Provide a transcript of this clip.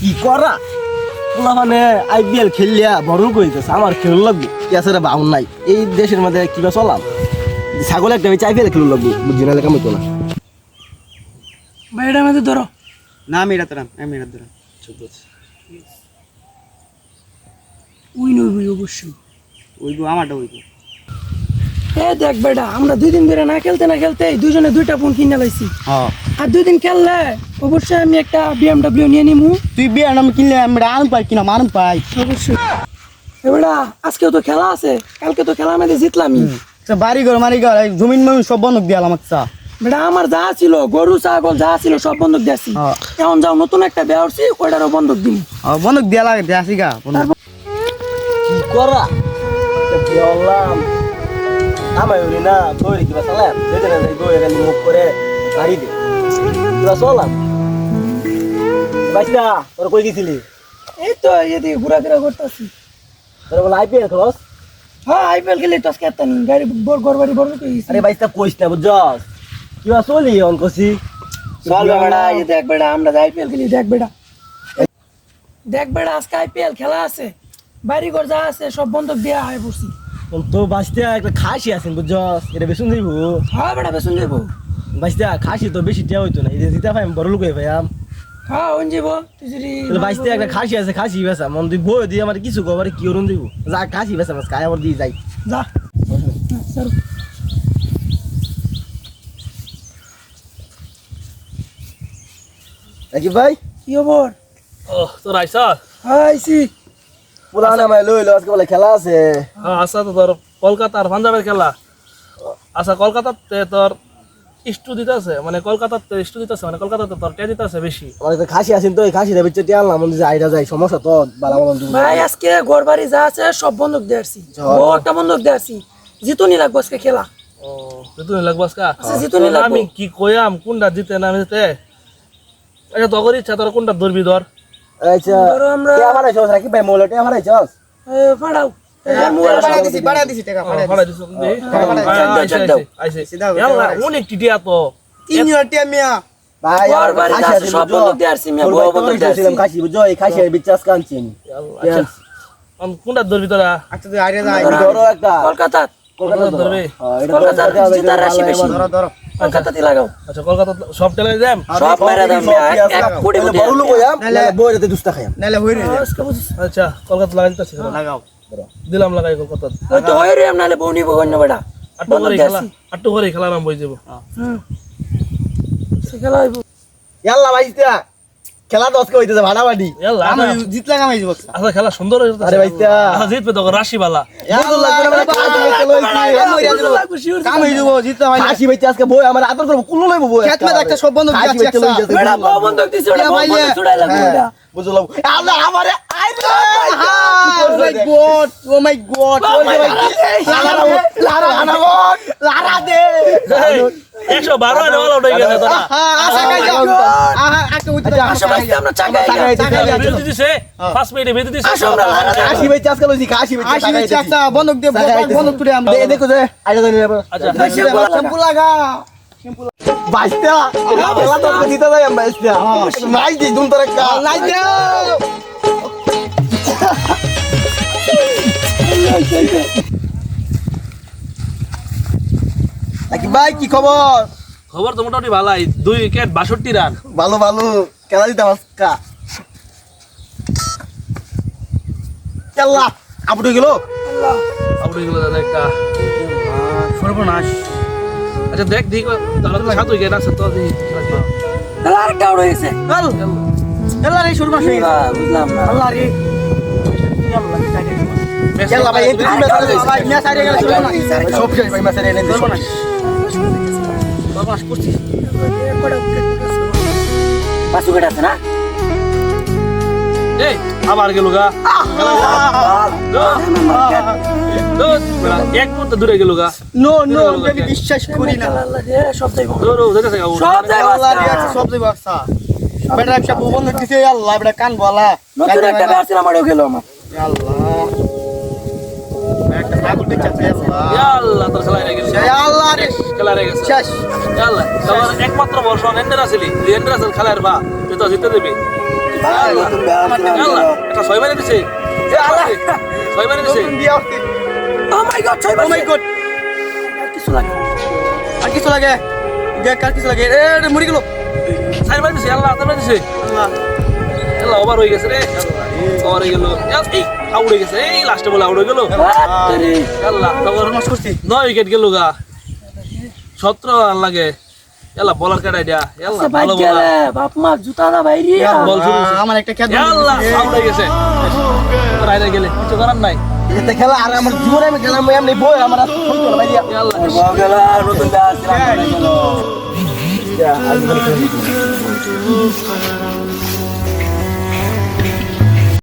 কি করা? পোলা মানে আইপিএল খেললিয়া বড় কইতেছে আমার খেলু লাগবে। কি আছে রে বাউন নাই? এই দেশের মধ্যে কিবা চলাম। ছাগল একটা বেচে আইপিএল খেলু লাগবে বুঝি না লেখা মতো না। ভাই এটা আমাদের ধরো। না আমি এটা তোরাম আমি এটা তোরাম উই নইবি অবশ্যই। ওইবো আমারটা ওইবো এ দেখ বেটা আমরা দুই দিন ধরে না খেলতে না খেলতে দুজনে দুইটা ফোন কিনে লাইছি। হ্যাঁ। আর দুই দিন খেললে অবশ্যই আমি একটা বিএমডব্লিউ নিয়ে নিমু। তুই বিয়ে কিনলে আমি আন পাই কিনা মান পাই। অবশ্যই। এ বেটা আজকেও তো খেলা আছে কালকে তো খেলা আমাদের জিতলামই। তো বাড়ি ঘর মারি ঘর এই জমিন মমিন সব বন্ধক দিয়ে আমার চা বেটা আমার যা ছিল গরু ছাগল যা ছিল সব বন্ধক দিয়েছি হ্যাঁ। এখন যাও নতুন একটা বেয়া উঠছি ওইটারও বন্ধক দিন বন্ধক দিয়া লাগে দিয়ে আসি গা কি করা? বললাম? আমায় উনি না তৈরি কিবা চালাম? যেতে না দই এখানে মুখ করে গাড়ি দে। কিবা চলাম বাইসটা তোর কই গেছিলি? এই তো এদিকে ঘোরাফেরা করতেছি। তোর বলে আইপিএল খেলস হ্যাঁ আইপিএল খেলে একটা গাড়ি বড় ঘর বাড়ি বড় আরে বাইসটা কইস না বুঝছস? কিবা চলি অন চল বেটা এই দেখ বেটা আমরা আইপিএল খেলি দেখ বেটা দেখ বেটা আজকে আইপিএল খেলা আছে। বাড়ি ঘর যা আছে সব বন্ধক দেওয়া হয় পড়ছি। তো বাঁচতে একটা খাসি আছেন বুঝছস? এটা বেসুন দিব হ্যাঁ বেটা বেসন যাব বাঁচতে খাসি তো বেশি টিয়া হইতো না। এই যে জিতা ভাই বড় লোক ভাই আম হ্যাঁ ওন যাব তুই যদি তাহলে একটা খাসি আছে খাসি বেসা মন তুই বই দিয়ে আমার কিছু কবার কি দিব? যা খাসি বেসা দিয়ে যাই। যা। হ্যাঁ, স্যার নাকি ভাই? কি খবর? ও তোর আইস? হ্যাঁ আইসি নামায় লই লো আজকে বলে খেলা আছে। হ্যাঁ আসা তো তোর কলকাতার পাঞ্জাবের খেলা। আচ্ছা কলকাতাতে তোর স্টু দিতেছে মানে কলকাতাতে স্টু দিতেছে মানে কলকাতাতে তোর টে দিতেছে বেশি। আমার একটা খাসি আছেন তো এই খাসি দেবে চেটে আনলাম মনে যায় আইরা যায় সমস্যা তো বালা মন ভাই আজকে ঘর বাড়ি যা আছে সব বন্ধক দিয়ে আসছি একটা বন্ধক দিয়ে আসছি জিতুনি লাগবো আজকে খেলা। ও লাগবো আজকা? আচ্ছা, জিতুনি লাগবো। আমি কি কইয়াম কোনটা জিতে না জিতে? আচ্ছা ইচ্ছা তোর কোনটা ধরবি ধর? আচ্ছা আমরা কে আমার নাকি ভাই মোলটে আমার আইছস এ, ফাড়াও। অনেক টিটিয়া তো। তিন মিয়া। ভাই বাড়ি আছে সব? দিয়ে আসছি মিয়া দিয়ে এই বিচাস কানছি আচ্ছা। আম, কোনটা ধরবি তোরা? আচ্ছা তুই আইরে যা ধরো একটা। কলকাতা। কলকাতা ধরবে? ধরবে? হ্যাঁ এটা কলকাতার কলকাতা জুতার রাশি বেশি। ধরো ধরো। কলকাতাতে লাগাও। আচ্ছা কলকাতা সব টেলে যাম সব মেরা দাম এক কোটি কোটি বড় লোক হইয়া নালে বই দুস্তা খাইয়াম নালে হই রে আচ্ছা কলকাতা লাগাই লাগাও। দিলাম লাগাই কলকাতা ওই তো হয়ে রে নালে বউ নিবো অন্য বেটা আটটু করে খেলা আটটু করে খেলা নাম বই যাব। সে খেলা হইব। ইয়াল্লা ভাইস্তা খেলা দশকে হইতেছে ভাড়া বাড়ি ইয়াল্লা, আমি আচ্ছা, জিতলা কামাই যাব আচ্ছা খেলা সুন্দর হয়ে আরে ভাইস্তা আচ্ছা জিতবে তো রাশি বালা বুঝুন লাগবে না কাম হই যাব জিতলা ভাই খাসি ভাইতে আজকে বই আমার আদর করব কুলো লইব বই খেত মে একটা সব বন্ধ বেটা বউ। বন্ধক দিছে ওটা। ছুড়াই লাগবে বুঝলাম। আল্লাহ আমারে আইরে ও my God oh my God Oh my God! লারা আনাবো লারা দে একশো বারো আনে ওলা উঠে গেছে তোরা হ্যাঁ আশা কাই আহা একটা উঠতে আসো ভাই আমরা আইয়া। আইয়া। বেঁধে দিছে ফার্স্ট মিনিটে বেঁধে দিছে আসো আমরা যাই। খাসি ভাইতে আজকে লইছি খাসি ভাইতে আশি হচ্ছে একটা বন্ধক দিয়ে বন্ধক তুলে আমরা দে দেখো যে আইরা জানি আচ্ছা শ্যাম্পু লাগা শ্যাম্পু বাইস্তা খেলা তো দিতে যাই আমি বাইস্তা নাই দি দুন তোরে কা লাই দাও নাকি ভাই কি খবর? খবর তো মোটামুটি ভালাই। দুই উইকেট বাষট্টি রান ভালো ভালো। খেলা দিতাম আজকা? খেলা আপনি গেল? আউট হয়ে গেল দাদা একটা সর্বনাশ। আচ্ছা দেখ দেখ তাহলে তো সাত উইকেট আছে তো তাহলে আরেকটা আউট হয়ে গেছে। আল্লাহ রে সর্বনাশ হয়ে গেল আল্লাহ, বুঝলাম না। আল্লাহ রে। খেলা ভাই এই তিন ম্যাচ ভাই ম্যাচ হারিয়ে গেল সর্বনাশ সব শেষ ভাই ম্যাচ হারিয়ে নেন সর্বনাশ সর্বনাশ করছি পাঁচ উইকেট আছে না এই আবার গেল গা এক মুহূর্তে দূরে গেল গা নো নো আমি বিশ্বাস করি না সব যাইব সব যাইব। সব আচ্ছা বেটা বন্ধ দিছে আল্লাহ বেটা কান বলা নতুন একটা আমারও গেল আমার আল্লাহ একটা ছাগল বেচা আল্লাহ। তোর খেলা গেছে। আল্লাহ রে। খেলা গেছে। শেষ। আল্লাহ তোমার একমাত্র বর্ষণ এন্ডার আসলি তুই এন্ডার আসল খেলার বা তুই তো জিতে দিবি। আল্লাহ আল্লাহ এটা ছয় মারি দিছে। ছয় মারি দিছে। ও মাই গড ছয় ও মাই গড কিছু লাগে। আর কিছু লাগে। কার কিছু লাগে। এ মরি গেল। ছয় মারি দিছে আল্লাহ ছয় মারি দিছে। আল্লাহ। আল্লাহ ওভার হয়ে গেছে রে। ওভার হয়ে গেল। এই হয়ে গেছে। এই লাস্টে বলে হয়ে গেল। আরে আল্লাহ তারপর নষ্ট করছি। নয় উইকেট গেল গা। সতেরো রান লাগে। এলা বলার কাটাই দিয়া এলা সে ভালো বলার বাপ মা জুতা দা বাইরে। বল শুরু আমার একটা খেত আল্লাহ আউট গেছে। রাইরে গেলে কিছু করার নাই। এতে খেলা আর আমার জীবনে আমি খেলাম এমনি বই আমার আর সহ্য না ভাই আল্লাহ নতুন